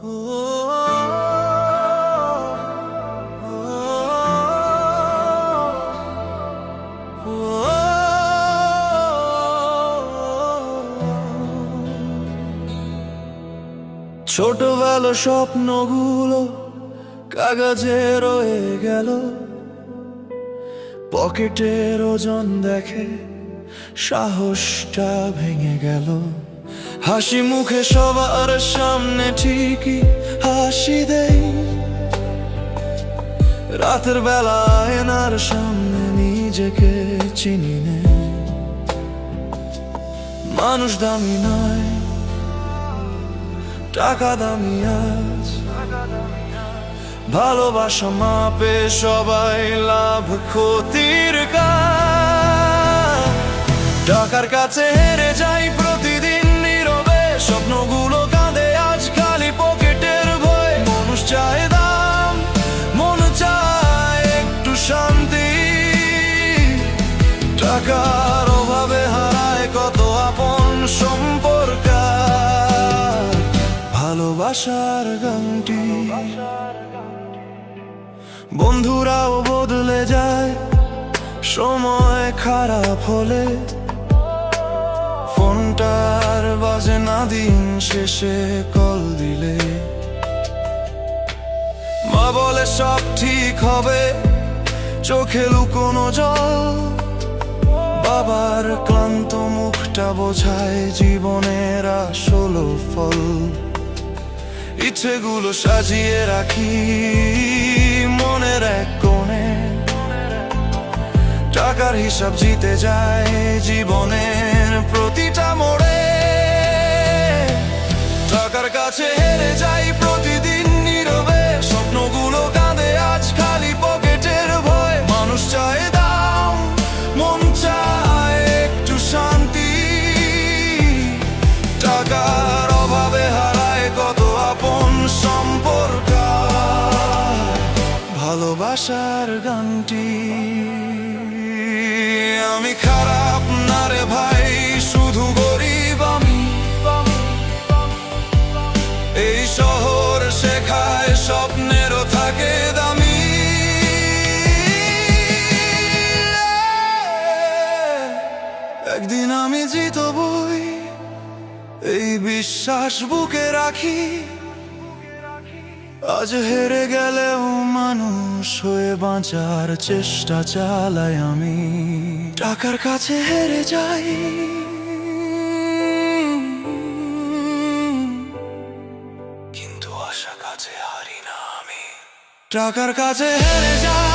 ছোটবেলা স্বপ্নগুলো কাগজে রয়ে গেল। পকেটের ওজন দেখে সাহসটা ভেঙে গেল। হাসি মুখে সবার সামনে ঠিকই হাসি দেই। রাতের বেলা আয়নার সামনে নিজেকে চিনি নে মানুষ দামি নয়, টাকা দামি আজ। ভালোবাসা মাপে সবাই লাভ ক্ষতির কাজ। টাকার কাছে হেরে যাই টাকার অভাবে হারায় কত আপন সম্পর্ক ভালোবাসার গানটি। বন্ধুরাও বদলে যায়, সময় খারাপ হলে। ফোনটার বাজে না দিন শেষে কল দিলে। মা বলে সব ঠিক হবে, চোখে লুকোনো জল। বাবার ক্লান্ত মুখটা বোঝায় জীবনের আসল ফল। ইচ্ছেগুলো সাজিয়ে রাখি মনের এক কোণে। টাকার হিসাব জিতে যায় জীবনের প্রতিটা মোড়ে। টাকার কাছে হেরে যাই ভালোবাসার গানটি। আমি খারাপ না রে ভাই, শুধু গরিব আমি। এই শহর শেখায় স্বপ্নেরও থাকে দামি। একদিন আমি জিতবই এই বিশ্বাস বুকে রাখি আজ হেরে গেলেও মানুষ হয়ে বাঁচার চেষ্টা চালাই আমি। টাকার কাছে হেরে যাই। কিন্তু আশা কাছে হারি না আমি। টাকার কাছে হেরে যাই।